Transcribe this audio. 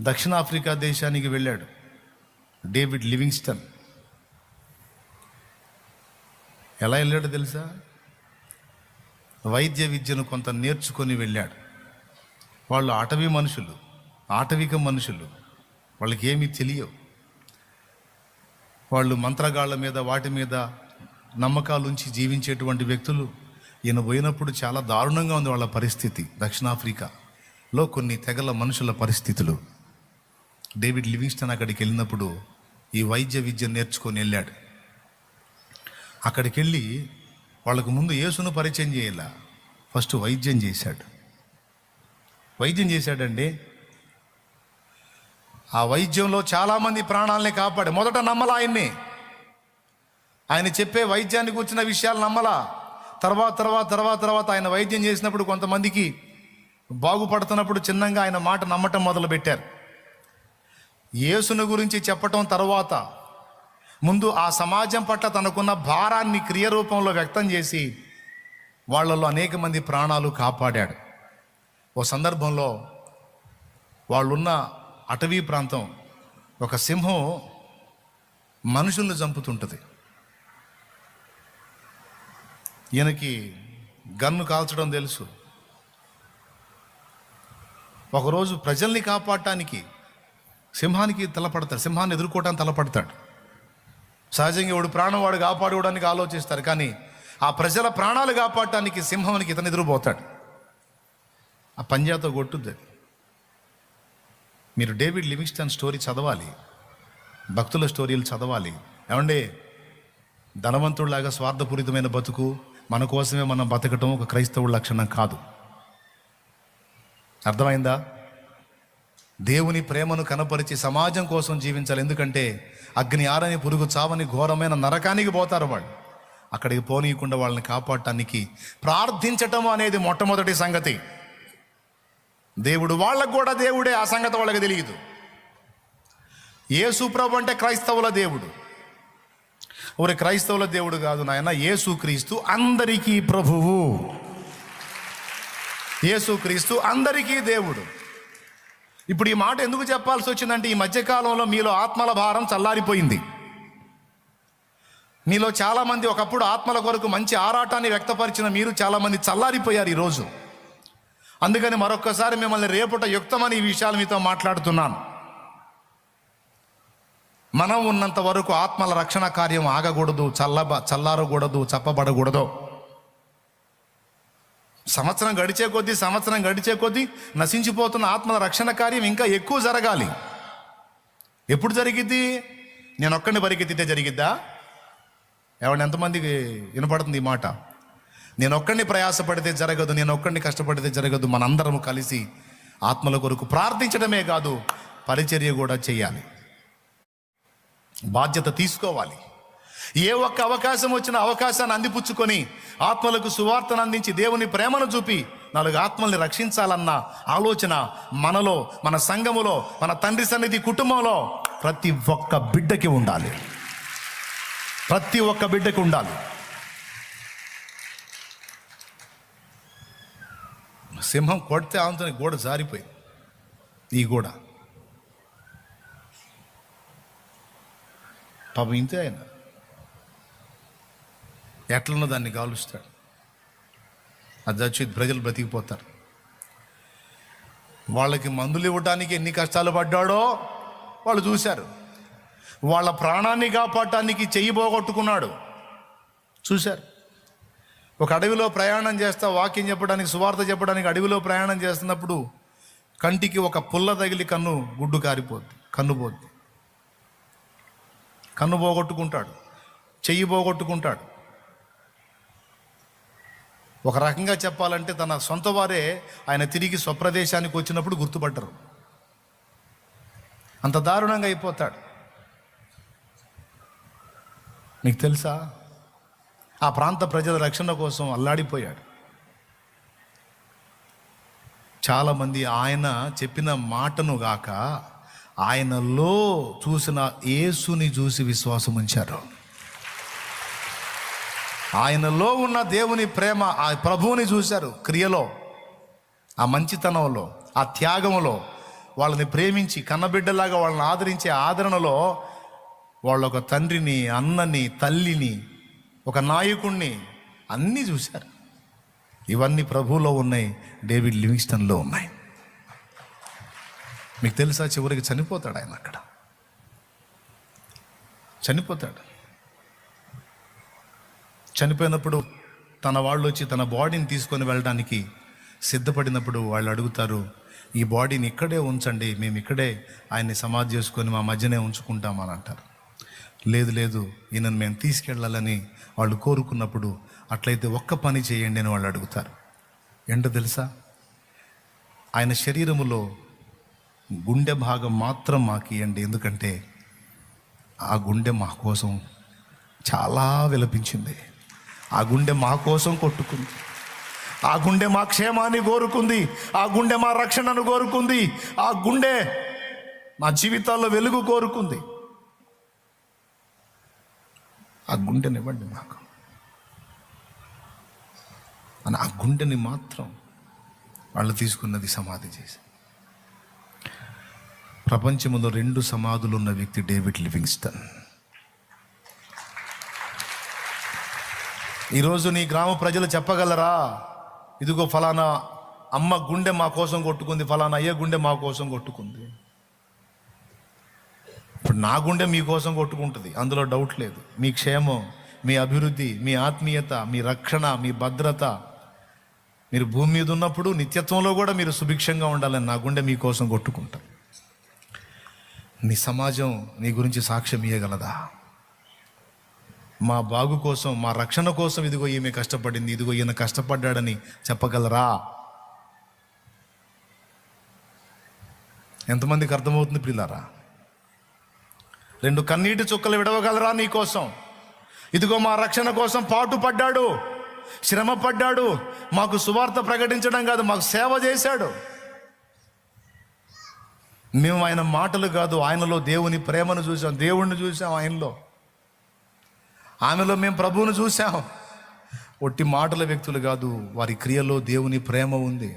దక్షిణాఫ్రికా దేశానికి వెళ్ళాడు. David Livingstone. ఎలా వెళ్ళాడో తెలుసా? వైద్య విద్యను కొంత నేర్చుకొని వెళ్ళాడు. వాళ్ళు అటవీ మనుషులు ఆటవిక మనుషులు. వాళ్ళకి ఏమీ తెలియవు. వాళ్ళు మంత్రగాళ్ళ మీద వాటి మీద నమ్మకాలుంచి జీవించేటువంటి వ్యక్తులు. ఈయన పోయినప్పుడు చాలా దారుణంగా ఉంది వాళ్ళ పరిస్థితి దక్షిణాఫ్రికాలో కొన్ని తెగల మనుషుల పరిస్థితులు. డేవిడ్ లివింగ్స్టన్ అక్కడికి వెళ్ళినప్పుడు ఈ వైద్య విద్య నేర్చుకొని వెళ్ళాడు. అక్కడికి వెళ్ళి వాళ్ళకు ముందు యేసును పరిచయం చేయాల. ఫస్ట్ వైద్యం చేశాడు. వైద్యం చేశాడండి ఆ వైద్యంలో చాలామంది ప్రాణాలని కాపాడు. మొదట నమ్మలా ఆయన్ని. ఆయన చెప్పే వైద్యానికి వచ్చిన విషయాలు నమ్మలా. తర్వాత తర్వాత తర్వాత తర్వాత ఆయన వైద్యం చేసినప్పుడు కొంతమందికి బాగుపడుతున్నప్పుడు చిన్నగా ఆయన మాట నమ్మటం మొదలుపెట్టారు. యేసును గురించి చెప్పటం తర్వాత ముందు ఆ సమాజం పట్ల తనకున్న భారాన్ని క్రియ రూపంలో వ్యక్తం చేసి వాళ్ళలో అనేక మంది ప్రాణాలు కాపాడాడు. ఓ సందర్భంలో వాళ్ళున్న అటవీ ప్రాంతం ఒక సింహం మనుషుల్ని చంపుతుంటుంది. ఈయనకి గన్ను కాల్చడం తెలుసు. ఒకరోజు ప్రజల్ని కాపాడటానికి సింహానికి తలపడతాడు సింహాన్ని ఎదుర్కోవటానికి తలపడతాడు. సహజంగా వాడు ప్రాణం వాడు కాపాడుకోవడానికి ఆలోచిస్తారు కానీ ఆ ప్రజల ప్రాణాలు కాపాడటానికి సింహానికి ఇతను ఎదురుపోతాడు. ఆ పంజాతో కొట్టుద్ది మీరు డేవిడ్ లివింగ్స్టన్ స్టోరీ చదవాలి భక్తుల స్టోరీలు చదవాలి. ఏమండి? ధనవంతుడిలాగా స్వార్థపూరితమైన బతుకు మన కోసమే మనం బతకటం ఒక క్రైస్తవుడి లక్షణం కాదు. అర్థమైందా? దేవుని ప్రేమను కనపరిచి సమాజం కోసం జీవించాలి. ఎందుకంటే అగ్ని ఆరని పురుగు చావని ఘోరమైన నరకానికి పోతారు వాళ్ళు. అక్కడికి పోనీయకుండా వాళ్ళని కాపాడటానికి ప్రార్థించటం అనేది మొట్టమొదటి సంగతి. దేవుడు వాళ్ళకు కూడా దేవుడే. ఆ సంగతి వాళ్ళకి తెలియదు. ఏసుప్రభు ప్రభు అంటే క్రైస్తవుల దేవుడు. ఒరే క్రైస్తవుల దేవుడు కాదు నాయన ఏసుక్రీస్తు అందరికీ ప్రభువు. ఏసుక్రీస్తు అందరికీ దేవుడు. ఇప్పుడు ఈ మాట ఎందుకు చెప్పాల్సి వచ్చిందంటే ఈ మధ్యకాలంలో మీలో ఆత్మల భారం చల్లారిపోయింది. మీలో చాలామంది ఒకప్పుడు ఆత్మల కొరకు మంచి ఆరాటాన్ని వ్యక్తపరిచిన మీరు చాలామంది చల్లారిపోయారు ఈరోజు. అందుకని మరొక్కసారి మిమ్మల్ని రేపుట యుక్తమని ఈ విషయాలు మీతో మాట్లాడుతున్నాను. మనం ఉన్నంత వరకు ఆత్మల రక్షణ కార్యం ఆగకూడదు చల్లబ చల్లారకూడదు చప్పబడకూడదు. సంవత్సరం గడిచే కొద్దీ సంవత్సరం గడిచే కొద్దీ నశించిపోతున్న ఆత్మల రక్షణ కార్యం ఇంకా ఎక్కువ జరగాలి. ఎప్పుడు జరిగిద్ది? నేను ఒక్కడిని పరిగెత్తితే జరిగిద్దా? ఎవరిని? ఎంతమందికి వినపడుతుంది ఈ మాట? నేను ఒక్కడిని ప్రయాసపడితే జరగదు నేను ఒక్కడిని కష్టపడితే జరగదు మనందరం కలిసి ఆత్మల కొరకు ప్రార్థించడమే కాదు పరిచర్య కూడా చేయాలి. బాధ్యత తీసుకోవాలి. ఏ ఒక్క అవకాశం వచ్చిన అవకాశాన్ని అందిపుచ్చుకొని ఆత్మలకు సువార్తను అందించి దేవుని ప్రేమను చూపి నాలుగు ఆత్మల్ని రక్షించాలన్న ఆలోచన మనలో మన సంఘములో మన తండ్రి సన్నిధి కుటుంబంలో ప్రతి ఒక్క బిడ్డకి ఉండాలి. ప్రతి ఒక్క బిడ్డకి ఉండాలి. సింహం కొడితే ఆమెతో గోడ జారిపోయింది. ఈ గోడ. పాపం ఇంతే ఆయన ఎట్లనో దాన్ని గాలుస్తాడు అది చచ్చి ప్రజలు బ్రతికిపోతారు. వాళ్ళకి మందులు ఇవ్వడానికి ఎన్ని కష్టాలు పడ్డాడో వాళ్ళు చూశారు. వాళ్ళ ప్రాణాన్ని కాపాడటానికి చెయ్యి పోగొట్టుకున్నాడు. చూశారు. ఒక అడవిలో ప్రయాణం చేస్తా వాకింగ్ చెప్పడానికి సువార్త చెప్పడానికి అడవిలో ప్రయాణం చేస్తున్నప్పుడు కంటికి ఒక పుల్ల తగిలి కన్ను గుడ్డు కారిపోద్ది కన్ను పోద్ది. కన్ను పోగొట్టుకుంటాడు. చెయ్యి పోగొట్టుకుంటాడు. ఒక రకంగా చెప్పాలంటే తన సొంత వారే ఆయన తిరిగి స్వప్రదేశానికి వచ్చినప్పుడు గుర్తుపట్టరు. అంత దారుణంగా అయిపోతాడు. మీకు తెలుసా? ఆ ప్రాంత ప్రజల రక్షణ కోసం అల్లాడిపోయాడు. చాలామంది ఆయన చెప్పిన మాటను గాక ఆయనలో చూసిన యేసుని చూసి విశ్వాసం ఉంచారు ఆయనలో ఉన్న దేవుని ప్రేమ ఆ ప్రభువుని చూశారు క్రియలో ఆ మంచితనంలో ఆ త్యాగంలో వాళ్ళని ప్రేమించి కన్నబిడ్డలాగా వాళ్ళని ఆదరించే ఆదరణలో వాళ్ళ ఒక తండ్రిని అన్నని తల్లిని ఒక నాయకుణ్ణి అన్నీ చూశారు. ఇవన్నీ ప్రభువులో ఉన్నాయి డేవిడ్ లివింగ్స్టన్లో ఉన్నాయి. మీకు తెలుసా చివరికి చనిపోతాడు ఆయన అక్కడ? చనిపోతాడు. చనిపోయినప్పుడు తన వాళ్ళు వచ్చి తన బాడీని తీసుకొని వెళ్ళడానికి సిద్ధపడినప్పుడు వాళ్ళు అడుగుతారు ఈ బాడీని ఇక్కడే ఉంచండి మేము ఇక్కడే ఆయన్ని సమాధి చేసుకొని మా మధ్యనే ఉంచుకుంటామని అంటారు. లేదు లేదు ఈయనను మేము తీసుకెళ్ళాలని వాళ్ళు కోరుకున్నప్పుడు అట్లయితే ఒక్క పని చేయండి అని వాళ్ళు అడుగుతారు. ఏంటో తెలుసా? ఆయన శరీరములో గుండె భాగం మాత్రం మాకు ఇవ్వండి ఎందుకంటే ఆ గుండె మా కోసం చాలా విలపించింది. ఆ గుండె మా కోసం కొట్టుకుంది. ఆ గుండె మా క్షేమాన్ని కోరుకుంది. ఆ గుండె మా రక్షణను కోరుకుంది. ఆ గుండె మా జీవితాల్లో వెలుగు కోరుకుంది. ఆ గుండెనివ్వండి మాకు. అని ఆ గుండెని మాత్రం వాళ్ళు తీసుకున్నది సమాధి చేసి. ప్రపంచంలో రెండు సమాధులు ఉన్న వ్యక్తి డేవిడ్ లివింగ్స్టన్. ఈరోజు నీ గ్రామ ప్రజలు చెప్పగలరా? ఇదిగో ఫలానా అమ్మ గుండె మా కోసం కొట్టుకుంది ఫలానా అయ్యే గుండె మా కోసం కొట్టుకుంది. ఇప్పుడు నా గుండె మీకోసం కొట్టుకుంటుంది అందులో డౌట్ లేదు. మీ క్షేమం మీ అభివృద్ధి మీ ఆత్మీయత మీ రక్షణ మీ భద్రత. మీరు భూమి మీద ఉన్నప్పుడు నిత్యత్వంలో కూడా మీరు సుభిక్షంగా ఉండాలని నా గుండె మీకోసం కొట్టుకుంటా నీ సమాజం నీ గురించి సాక్ష్యం ఇవ్వగలదా మా బాగు కోసం మా రక్షణ కోసం ఇదిగో ఈమె కష్టపడింది ఇదిగో ఈయన కష్టపడ్డాడని చెప్పగలరా? ఎంతమందికి అర్థమవుతుంది పిల్లారా రెండు కన్నీటి చుక్కలు విడవగలరా నీ కోసం? ఇదిగో మా రక్షణ కోసం పాటు పడ్డాడు శ్రమ పడ్డాడు మాకు సువార్త ప్రకటించడం కాదు మాకు సేవ చేశాడు. మేము ఆయన మాటలు కాదు ఆయనలో దేవుని ప్రేమను చూసాం దేవుణ్ణి చూసాం ఆయనలో. ఆమెలో మేము ప్రభువును చూసాం ఒట్టి మాటల వ్యక్తులు కాదు వారి క్రియలో దేవుని ప్రేమ ఉంది.